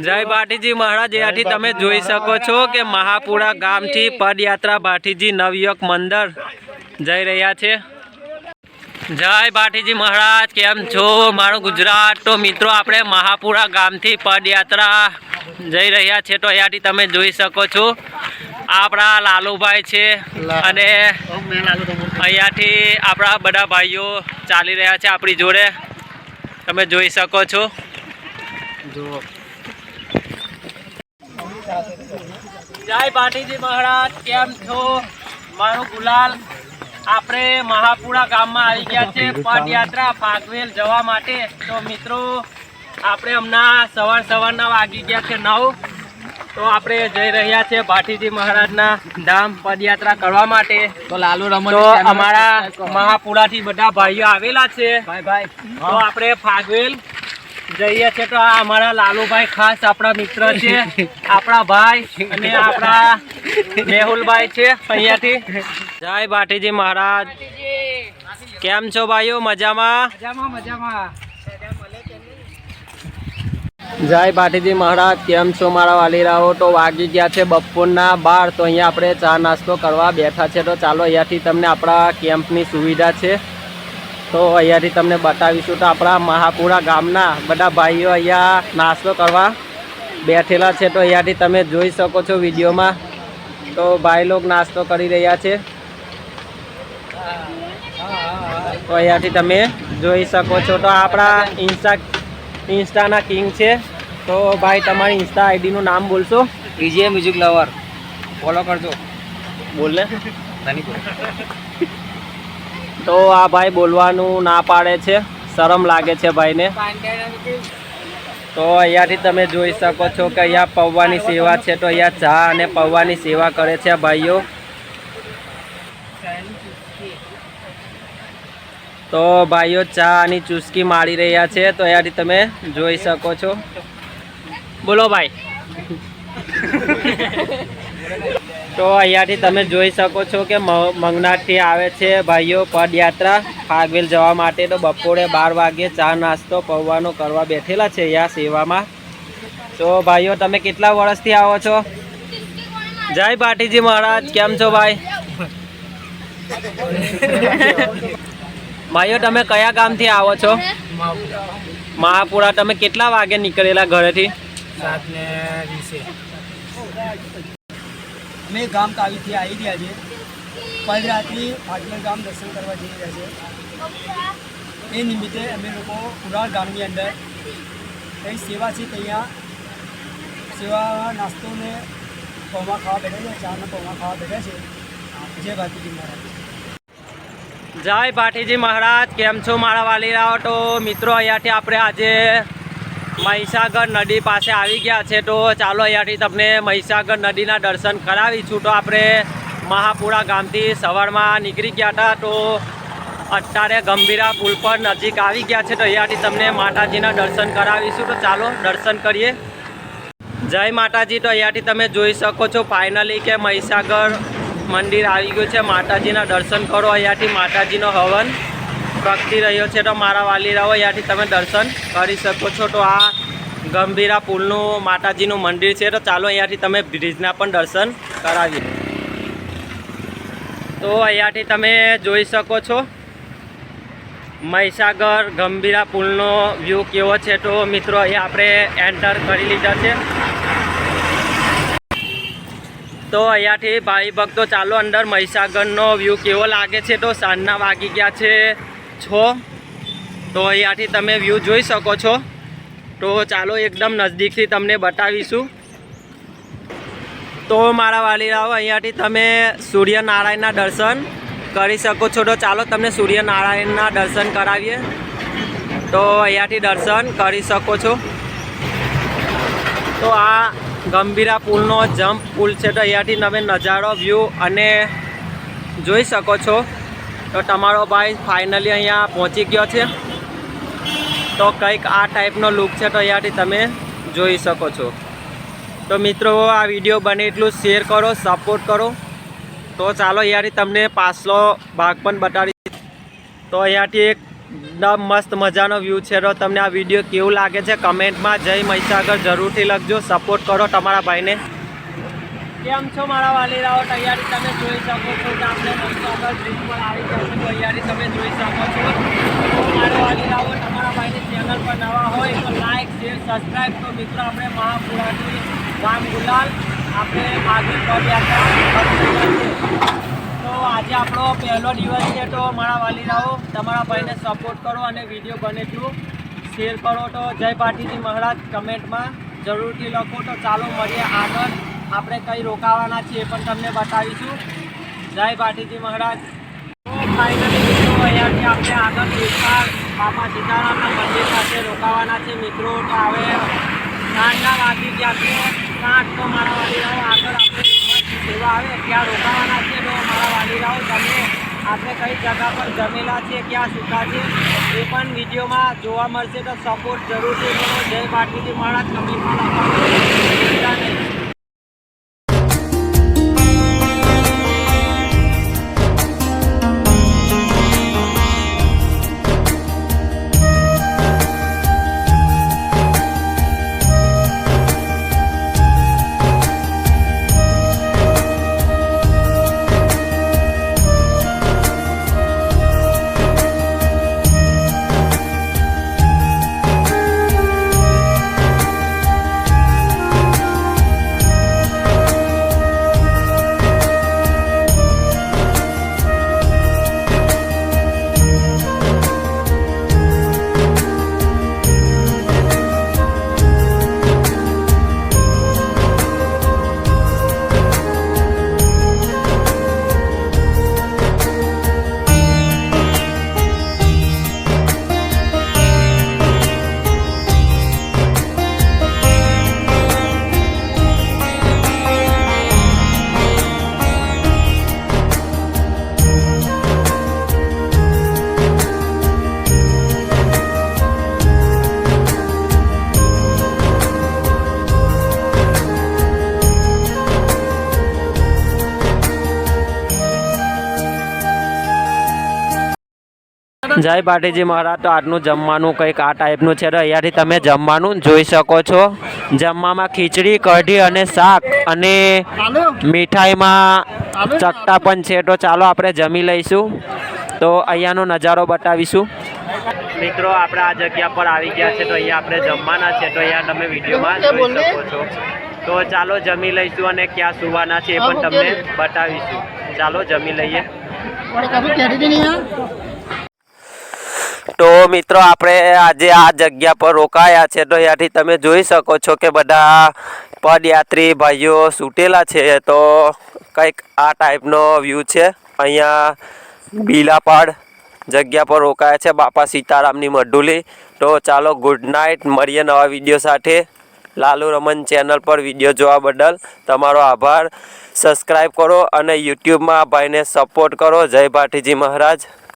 જય ભાટીજી મહારાજ ત્યાંથી તમે જોઈ શકો છો કે મહાપુરા ગામથી પદયાત્રા ભાટીજી નવયુવક મંદિર જઈ રહ્યા છે. જય ભાટીજી મહારાજ કેમ છો? મારું ગુજરાત તો મિત્રો આપણે મહાપુરા ગામથી પદયાત્રા જઈ રહ્યા છે તો અહીંયાથી તમે જોઈ શકો છો. આપણા લાલુભાઈ છે અને અહીંયાથી આપણા બધા ભાઈઓ ચાલી રહ્યા છે આપણી જોડે. તમે જોઈ શકો છો. જય ભાટીજી મહારાજ કેમ છો? મારો ગુલાલ આપણે મહાપુરા ગામમાં આવી ગયા છે પદયાત્રા ફાગવેલ જવા માટે. તો મિત્રો આપણે હમણાં સવાર સવારના વાગી ગયા છે નવ. તો આપણે જઈ રહ્યા છે ભાટીજી મહારાજના ધામ પદયાત્રા કરવા માટે. તો લાલુ રમણ તો અમારા મહાપુરાથી બધા ભાઈઓ આવેલા છે. ભાઈ ભાઈ. તો આપણે ફાગવેલ જઈએ છે તો આ અમારા લાલુભાઈ ખાસ આપણા મિત્ર છે. આપણા ભાઈ અને આપણા મેહુલભાઈ છે અહીંયાથી. જય ભાટીજી મહારાજ. કેમ છો ભાઈઓ? મજામાં? જય ભાટીજી મહારાજ. કેમ છો મારા વાલીરાઓ? તો વાગી ગયા છે બપોરના બાર તો અહીંયા આપણે ચા નાસ્તો કરવા બેઠા છે. તો ચાલો અહીંયાથી તમને આપણા કેમ્પની સુવિધા છે. તો અહીંયાથી તમને બતાવીશું તો આપણા મહાપુરા ગામના બધા ભાઈઓ અહીંયા નાસ્તો કરવા બેઠેલા છે. તો અહીંયાથી તમે જોઈ શકો છો વિડીયોમાં. તો ભાઈ લોક નાસ્તો કરી રહ્યા છે. તો અહીંયાથી તમે જોઈ શકો છો તો આપણા ઇન્સ્ટા ઇન્સ્ટાના કિંગ છે. તો ભાઈ તમારી ઇન્સ્ટા આઈડીનું નામ બોલશો? DJ music lover. ફોલો કરજો. બોલને ધનીપુર તો આ ભાઈ બોલવાનું ના પાડે છે. શરમ લાગે છે ભાઈને. તો અહીંયાથી તમે જોઈ શકો છો કે અહીંયા પૌવાની સેવા છે. તો અહીંયા ચા અને પૌવાની સેવા કરે છે ભાઈઓ. તો ભાઈઓ ચા આની ચુસ્કી મારી રહ્યા છે. તો અહીંયાથી તમે જોઈ શકો છો. બોલો ભાઈ. તો અહીંયાથી તમે જોઈ શકો છો કે મંગનાથથી આવે છે ભાઈઓ પદયાત્રા. ફાગવેલ જવા માટે તો બપોરે બાર વાગ્યે ચા નાસ્તો પૌવાનો કરવા બેઠેલા છે અહીંયા સેવામાં. તો ભાઈઓ, તમે કેટલા વર્ષથી આવો છો? જય પાટીજી મહારાજ, કેમ છો ભાઈ? ભાઈઓ, તમે કયા ગામથી આવો છો? મહાપુરા. તમે કેટલા વાગે નીકળેલા ઘરેથી? અમે ગામ કાવીથી આવી રહ્યા છે પદરાત્રી ફાટલ ગામ દર્શન કરવા જઈ રહ્યા છે એ નિમિત્તે અમે લોકો કુરાળ ગામની અંદર કંઈ સેવા છે ત્યાં સેવા નાસ્તો ને પૌવા ખાવા બેઠા છે ચાના પૌવા ખાવા બેઠા છે જય ભારતીજી મહારાજ જય ભાટીજી મહારાજ કેમ છો મારા વાલીરાઓ તો મિત્રો અહીંયાથી આપણે આજે મહીસાગર નદી પાસે આવી ગયા છે, તો ચાલો અહીંયાથી તમને મહીસાગર નદીના દર્શન કરાવીશું. તો આપણે મહાપુરા ગામથી સવારમાં નીકળી ગયા હતા, તો અત્યારે ગંભીરા પુલ પર નજીક આવી ગયા છે, તો અહીંયાથી તમને માતાજીના દર્શન કરાવીશું. તો ચાલો દર્શન કરીએ. જય માતાજી, તો અહીંયાથી તમે જોઈ શકો છો, ફાઇનલી કે મહીસાગર મંદિર આવી ગયું છે. માતાજીના દર્શન કરો અહીંયાથી, માતાજીનો હવન. પ્રગટી રહ્યો છે તો મારા વાલીરાઓ અહીંયાથી તમે દર્શન કરી શકો છો. તો આ ગંભીરા પુલનું, માતાજીનું મંદિર છે. તો ચાલો અહીંયાથી તમે બ્રિજના પણ દર્શન કરાવીએ. તો અહીંયાથી તમે જોઈ શકો છો. મહીસાગર ગંભીરા પુલનો વ્યૂ કેવો છે તો મિત્રો, અહીંયા આપણે એન્ટર કરી લીધા છે. તો અહીંયાથી ભાઈ ભક્તો, ચાલો અંદર મહીસાગરનો વ્યૂ કેવો લાગે છે તો સાંજના વાગી ગયા છે. છ, તો અહીંયાથી તમે વ્યૂ જોઈ શકો છો. તો ચાલો એકદમ નજદીકથી તમને બતાવીશું. તો મારા વાલીરાઓ, અહીંયાથી તમે સૂર્યનારાયણના દર્શન કરી શકો છો. તો ચાલો તમને સૂર્યનારાયણના દર્શન કરાવીએ. તો અહીંયાથી દર્શન કરી શકો છો. તો આ ગંભીરા પુલનો જમ્પ પુલ છે. તો અહીંયાથી તમે નજારો વ્યૂ અને જોઈ શકો છો. તો તમારો ભાઈ ફાઇનલી અહીંયા પહોંચી ગયો છે. તો કંઈક આ ટાઈપનો લુક છે તો અહીંયાથી તમે જોઈ શકો છો. તો મિત્રો, આ વીડિયો બને એટલું શેર કરો સપોર્ટ કરો. તો ચાલો અહીંયાથી તમને પાછલો ભાગ પણ બતાડી. તો અહીંયાથી એક એકદમ મસ્ત મજાનો વ્યૂ છે. તો તમને આ વીડિયો કેવું લાગે છે? કમેન્ટમાં જય મહીસાગર જરૂરથી લખજો. સપોર્ટ કરો તમારા ભાઈને. કેમ છો મારા વાલીરાઓ? તૈયારી તમે જોઈ શકો છો કે આપણે મહીસાગર બ્રિજ પર આવી જશે. તૈયારી તમે જોઈ શકો છો. મારા વાલીરાઓ, તમારા ભાઈની ચેનલ પર નવા હોય તો લાઈક શેર સબસ્ક્રાઈબ તો મિત્રો, આપણે મહાપુરાની ગામ ગુલાલ આપણે આગળ પદયાત્રા. તો આજે આપણો પહેલો દિવસ છે. તો મારા વાલીરાઓ, તમારા ભાઈને સપોર્ટ કરો અને વીડિયો બને એટલું. શેર કરો તો જય પાટીજી મહારાજ. કમેન્ટમાં જરૂરથી લખો. તો ચાલો મળીએ આગળ. આપણે કઈ રોકાવાના છીએ એ પણ તમને બતાવીશું. જય પાટીજી મહારાજ. ફાઇનલી મિત્રો, અહીંયાથી આપણે આગળ વિસ્તાર બાપા સીતારામના મંદિર પાસે રોકાવાના છે મિત્રો, તો હવે સાંજના વાગી ગયા છે. સાત તો મારા વાલીરાઓ આગળ આપણે સેવા આવે, ત્યાં રોકાવાના છે તો મારા વાલીરાઓ, તમે આપણે કઈ જગા પર જમેલા છે ક્યાં સૂતા છે, એ પણ વિડીયોમાં જોવા મળશે. તો સપોર્ટ જરૂરથી કરો. જય પાટીજી મહારાજ. કમેન્ટમાં ભૂલતા નહીં જય પાટીજી મહારાજ. તો આજનું જમવાનું કંઈક આ ટાઈપનું છે. તો અહીંયાથી તમે જમવાનું જોઈ શકો છો. જમવામાં ખીચડી કઢી અને શાક અને મીઠાઈમાં ચટ્ટા પણ છે. તો ચાલો આપણે જમી લઈશું. તો અહીંયાનો નજારો બતાવીશું. મિત્રો આપણે આ જગ્યા પર આવી ગયા છે. તો અહીંયા આપણે જમવાના છે. તો અહીંયા તમે વિડીયોમાં જોઈ શકો છો. તો ચાલો જમી લઈશું અને ક્યાં સુવાના છે એ પણ તમને બતાવીશું. ચાલો જમી લઈએ. તો મિત્રો આપણે આજે આ જગ્યા પર રોકાયા છે તો ત્યાંથી તમે જોઈ શકો છો કે બધા પદયાત્રી ભાઈઓ સૂટેલા છે. તો કંઈક આ ટાઈપનો વ્યૂ છે. અહીંયા બીલાપાડ જગ્યા પર રોકાયા છે બાપા સીતારામની મઢુલી. તો ચાલો ગુડ નાઇટ મળીએ નવા વીડિયો સાથે. લાલુ રમન ચેનલ પર વીડિયો જોવા બદલ તમારો આભાર. સબસ્ક્રાઈબ કરો અને યુટ્યુબમાં ભાઈને સપોર્ટ કરો. જય ભાટીજી મહારાજ.